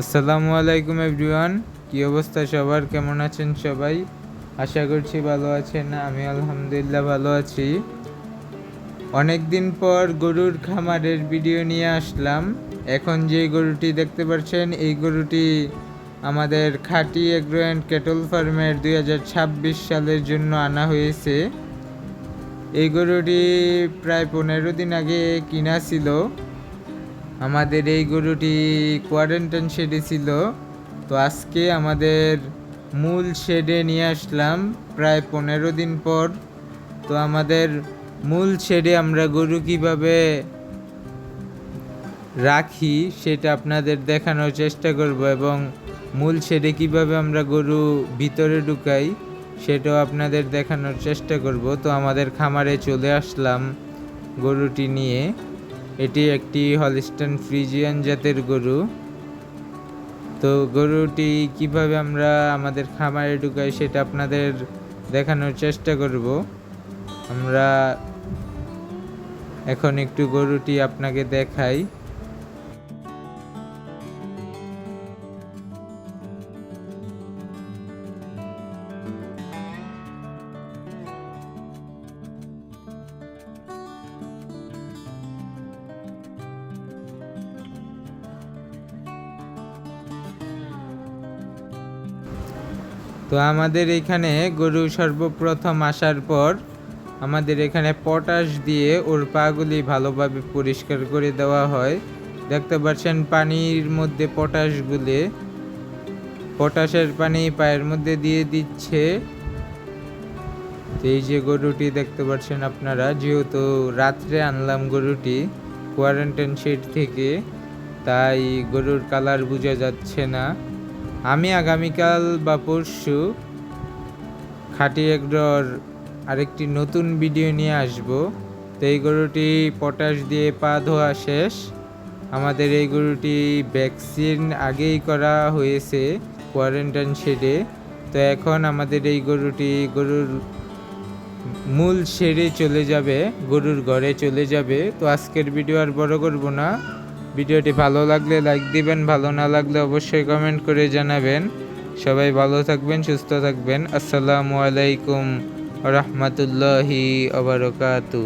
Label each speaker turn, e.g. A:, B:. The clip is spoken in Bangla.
A: আসসালামু আলাইকুম এভরিওয়ান, কী অবস্থা সবার? কেমন আছেন সবাই? আশা করছি ভালো আছেন, আমি আলহামদুলিল্লাহ ভালো আছি। অনেক দিন পর গরুর খামারের ভিডিও নিয়ে আসলাম। এখন যে গরুটি দেখতে পাচ্ছেন, এই গরুটি আমাদের খাঁটি এগ্রো অ্যান্ড কেটল ফার্মের দুই হাজার ছাব্বিশ সালের জন্য আনা হয়েছে। এই গরুটি প্রায় পনেরো দিন আগে কিনা ছিল। আমাদের এই গরুটি কোয়ারেন্টাইন শেডে ছিল। তো আজকে আমাদের মূল শেডে নিয়ে আসলাম প্রায় পনেরো দিন পর। তো আমাদের মূল শেডে আমরা গরু কীভাবে রাখি সেটা আপনাদের দেখানোর চেষ্টা করব এবং মূল শেডে কীভাবে আমরা গরু ভিতরে ঢুকাই সেটাও আপনাদের দেখানোর চেষ্টা করব। তো আমাদের খামারে চলে আসলাম গরুটি নিয়ে। এটি একটি হলিস্টান ফ্রিজিয়ান জাতের গরু। তো গরুটি কীভাবে আমরা আমাদের খামারে ঢুকাই সেটা আপনাদের দেখানোর চেষ্টা করব। আমরা এখন একটু গরুটি আপনাকে দেখাই। তো আমাদের এখানে গরু সর্বপ্রথম আসার পর আমাদের এখানে পটাশ দিয়ে ওর পাগুলি ভালোভাবে পরিষ্কার করে দেওয়া হয়। দেখতে পাচ্ছেন পানির মধ্যে পটাশ গুলে পটাশের পানি পায়ের মধ্যে দিয়ে দিচ্ছে। এই যে গরুটি দেখতে পাচ্ছেন আপনারা, যেহেতু রাত্রে আনলাম গরুটি কোয়ারেন্টাইন শেড থেকে, তাই গরুর কালার বোঝা যাচ্ছে না। আমি আগামীকাল বা পরশু খাটি এগডর আরেকটি নতুন ভিডিও নিয়ে আসব। তো এই গরুটি পটাশ দিয়ে পা ধোয়া শেষ। আমাদের এই গরুটি ভ্যাকসিন আগেই করা হয়েছে কোয়ারেন্টাইন শেডে। তো এখন আমাদের এই গরুটি গরুর মূল শেডে চলে যাবে, গরুর ঘরে চলে যাবে। তো আজকের ভিডিও আর বড় করব না। ভিডিওটি ভালো লাগলে লাইক দিবেন, ভালো না লাগলে অবশ্যই কমেন্ট করে জানাবেন। সবাই ভালো থাকবেন, সুস্থ থাকবেন। আসসালামু আলাইকুম রহমতুল্লাহি আবরকাতু